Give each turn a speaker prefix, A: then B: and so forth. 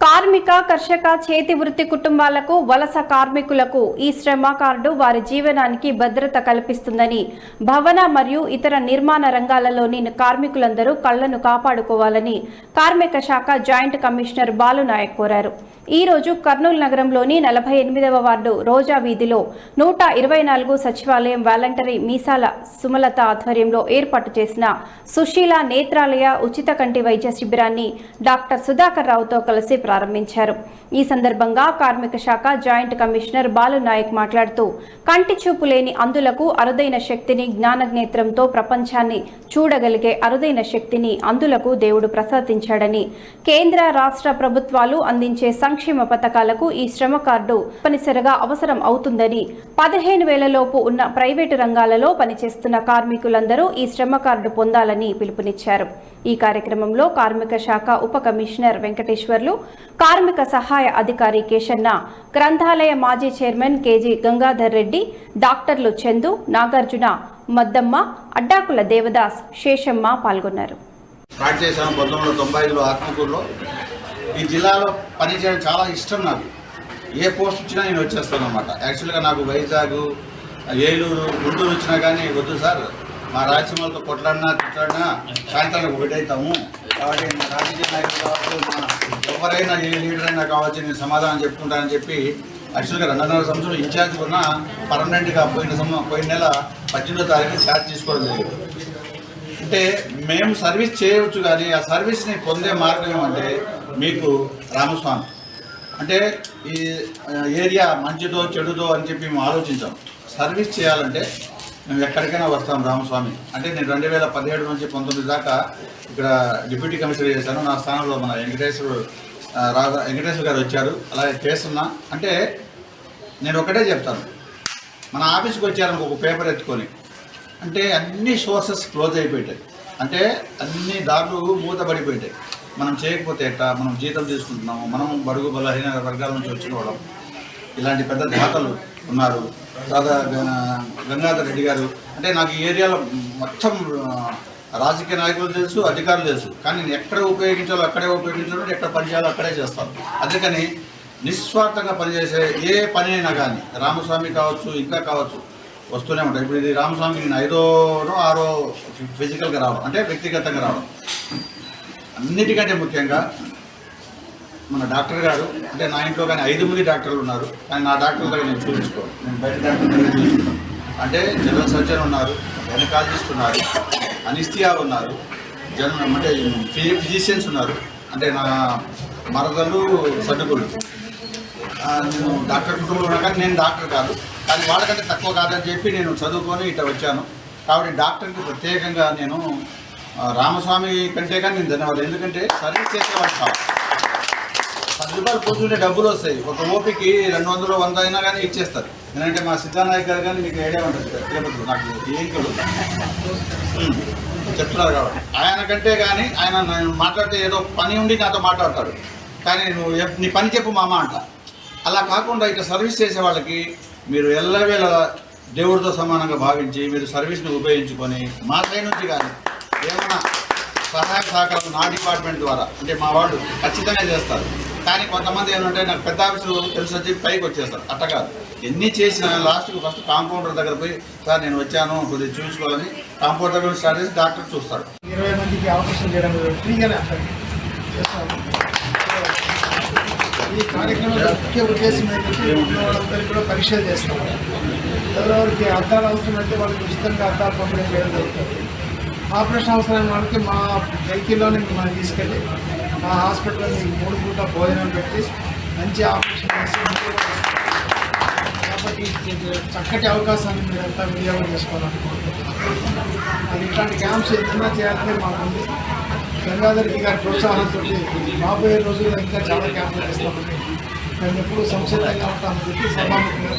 A: కార్మిక కర్షక చేతి వృత్తి కుటుంబాలకు వలస కార్మికులకు ఈ శ్రమ కార్డు వారి జీవనానికి భద్రత కల్పిస్తుందని భవన మరియు ఇతర నిర్మాణ రంగాలలోని కార్మికులందరూ కళ్ళను కాపాడుకోవాలని కార్మిక శాఖ జాయింట్ కమిషనర్ బాలునాయక్ కోరారు. ఈ రోజు కర్నూలు నగరంలోని నలభై ఎనిమిదవ వార్డు రోజా వీధిలో నూట ఇరవై నాలుగు సచివాలయం వాలంటరీ మీసాల సుమలత ఆధ్వర్యంలో ఏర్పాటు చేసిన సుశీల నేత్రాలయ ఉచిత కంటి వైద్య శిబిరాన్ని డాక్టర్ సుధాకర్ రావుతో కలిసి ప్రారంభించారు. ఈ సందర్భంగా కార్మిక శాఖ జాయింట్ కమిషనర్ బాలు నాయక్ మాట్లాడుతూ కంటి చూపు లేని అందులకు అరుదైన శక్తిని జ్ఞాననేత్రంతో ప్రపంచాన్ని చూడగలిగే అరుదైన శక్తిని అందులకు దేవుడు ప్రసాదించాడని కేంద్ర రాష్ట్ర ప్రభుత్వాలు అందించే సంక్షేమ సంక్షేమ పథకాలకు ఈ శ్రమ కార్డు తప్పనిసరిగా అవసరం అవుతుందని పదిహేను వేలలోపు ఉన్న ప్రైవేటు రంగాలలో పనిచేస్తున్న కార్మికులందరూ ఈ శ్రమ కార్డు పొందాలని పిలుపునిచ్చారు. ఈ కార్యక్రమంలో కార్మిక శాఖ ఉప కమిషనర్ వెంకటేశ్వర్లు కార్మిక సహాయ అధికారి కేశన్న గ్రంథాలయ మాజీ చైర్మన్ కేజీ గంగాధర్ రెడ్డి డాక్టర్లు చందు నాగార్జున మద్దమ్మ అడ్డాకుల దేవదాస్ శేషమ్మ పాల్గొన్నారు.
B: స్టార్ట్ చేశాను పంతొమ్మిది వందల తొంభై ఐదులో ఆత్మకూరులో. ఈ జిల్లాలో పనిచేయడం చాలా ఇష్టం నాకు. ఏ పోస్ట్ వచ్చినా నేను వచ్చేస్తాను అనమాట యాక్చువల్గా నాకు వైజాగ్ ఏలూరు గుంటూరు వచ్చినా కానీ వద్దు సార్. మా రాజ్యములతో కొట్లాడినా తిట్లాడినా సాయంత్రానికి ఒకటైతాము. కాబట్టి రాజకీయ నాయకులు కావచ్చు మా ఎవరైనా ఏ లీడర్ అయినా కావచ్చు నేను సమాధానం చెప్పుకుంటానని చెప్పి యాక్చువల్గా రెండున్నర సంవత్సరం ఇన్ఛార్జ్ ఉన్న పర్మనెంట్గా పోయిన సంవ పోయిన నెల పద్దెనిమిదో తారీఖు ఛార్జ్ తీసుకోవడం జరిగింది. అంటే మేము సర్వీస్ చేయవచ్చు కానీ ఆ సర్వీస్ని పొందే మార్గం ఏమంటే మీకు రామస్వామి. అంటే ఈ ఏరియా మంచిదో చెడుదో అని చెప్పి మేము ఆలోచించాం. సర్వీస్ చేయాలంటే మేము ఎక్కడికైనా వస్తాం రామస్వామి. అంటే నేను రెండు వేల పదిహేడు నుంచి పంతొమ్మిది దాకా ఇక్కడ డిప్యూటీ కమిషనర్ చేశాను. నా స్థానంలో మన వెంకటేశ్వరు ఆ, వెంకటేశ్వర గారు వచ్చారు. అలాగే చేస్తున్నా అంటే నేను ఒకటే చెప్తాను. మన ఆఫీస్కి వచ్చారనుకో ఒక పేపర్ ఎత్తుకొని. అంటే అన్ని సోర్సెస్ క్లోజ్ అయిపోయాయి అంటే అన్ని దారులు మూతపడిపోయాయి మనం చేయకపోతే ఎట్టా? మనం జీతం తీసుకుంటున్నాము. మనం బడుగు బలహీన వర్గాల నుంచి వచ్చిన వాళ్ళం. ఇలాంటి పెద్ద దాతలు ఉన్నారు. దాదా గంగాధర్ రెడ్డి గారు. అంటే నాకు ఈ ఏరియాలో మొత్తం రాజకీయ నాయకులు తెలుసు అధికారులు తెలుసు. కానీ నేను ఎక్కడ ఉపయోగించాలో అక్కడే ఉపయోగించాలో ఎక్కడ పని చేయాలో అక్కడే చేస్తాను. అందుకని నిస్వార్థంగా పనిచేసే ఏ పని అయినా కానీ రామస్వామి కావచ్చు ఇంకా కావచ్చు వస్తూనే ఉంటాయి. ఇప్పుడు ఇది రామస్వామి నేను ఐదోనో ఆరో ఫిజికల్గా రావడం. అంటే వ్యక్తిగతంగా రావడం. అన్నిటికంటే ముఖ్యంగా మన డాక్టర్ గారు అంటే నా ఇంట్లో కానీ ఐదు మంది డాక్టర్లు ఉన్నారు. కానీ నా డాక్టర్ దగ్గర నేను చూపించుకోను. నేను బయట డాక్టర్ దగ్గర చూసుకుంటాను అంటే జనరల్ సర్జన్ ఉన్నారు గైనకాలజిస్ట్ ఉన్నారు అనిస్తియా ఉన్నారు జన అంటే ఫిజిషియన్స్ ఉన్నారు. అంటే నా మరదలు సర్దుకులు. నేను డాక్టర్ కుటుంబంలో ఉన్నా కానీ నేను డాక్టర్ కాదు. కానీ వాళ్ళకంటే తక్కువ కాదని చెప్పి నేను చదువుకొని ఇట్లా వచ్చాను. కాబట్టి డాక్టర్కి ప్రత్యేకంగా నేను రామస్వామి కంటే కానీ నేను ధన్యవాదాలు. ఎందుకంటే సర్వీస్ చేసేవాడు కాదు. పది రూపాయలు కూర్చుంటే డబ్బులు వస్తాయి. ఒక ఓపికి రెండు వందలు వంద అయినా కానీ ఇచ్చేస్తారు. ఎందుకంటే మా సిద్ధానాయక్ గారు కానీ మీకు ఐడియా ఉంటుంది. తిరుపతిలో నాకు ఏం ఏంకులు చెప్తున్నారు కాబట్టి. ఆయన కంటే కానీ ఆయన నేను మాట్లాడితే ఏదో పని ఉండి నాతో మాట్లాడతాడు. కానీ నువ్వు నీ పని చెప్పు మామ అంట. అలా కాకుండా ఇక సర్వీస్ చేసే వాళ్ళకి మీరు ఎల్లవేళ దేవుడితో సమానంగా భావించి మీరు సర్వీస్ని ఉపయోగించుకొని మా సైడ్ నుంచి కానీ ఏమైనా సహాయ సహకారం నా డిపార్ట్మెంట్ ద్వారా అంటే మా వాళ్ళు ఖచ్చితంగా చేస్తారు. కానీ కొంతమంది ఏంటంటే నాకు పెద్ద ఆఫీసులు తెలుసు వచ్చి పైకి వచ్చేస్తారు. అట్ట కాదు. ఎన్ని చేసినా లాస్ట్కి ఫస్ట్ కాంపౌండర్ దగ్గర పోయి సార్ నేను వచ్చాను కొద్దిగా చూసుకోవాలని కాంపౌండర్ దగ్గర స్టార్ట్ చేసి డాక్టర్ చూస్తాడు
C: ఇరవై మందికి అవకాశం చేయడం ఫ్రీగానే చేస్తాము ఈ కార్యక్రమంలో ముఖ్య ఉద్దేశం ఏంటంటే ఉన్న వాళ్ళందరికీ కూడా పరీక్షలు చేస్తాము ఎవరెవరికి అద్దాలు అయితే వాళ్ళకి ఉచితంగా అద్దాలు పంపిణీ చేయడం జరుగుతుంది. ఆపరేషన్ అవసరమైన వాళ్ళకి మా వెహికల్లోనే మనం తీసుకెళ్ళి మా హాస్పిటల్ మూడు పూట భోజనం పెట్టి మంచి ఆపరేషన్ చేసి కాబట్టి చక్కటి అవకాశాన్ని మీరంతా వినియోగం చేసుకోవాలనుకుంటున్నాను అది ఇట్లాంటి క్యాంప్స్ ఏదైనా చేయాలని మాకుంది గంగాధర్కి గారి ప్రోత్సాహంతో రాబోయే రోజుల్లో ఇంకా చాలా క్యాంపులు చేస్తామని మేము ఎప్పుడూ సంసిద్ధంగా ఉంటామని చెప్పి సభాముఖంగా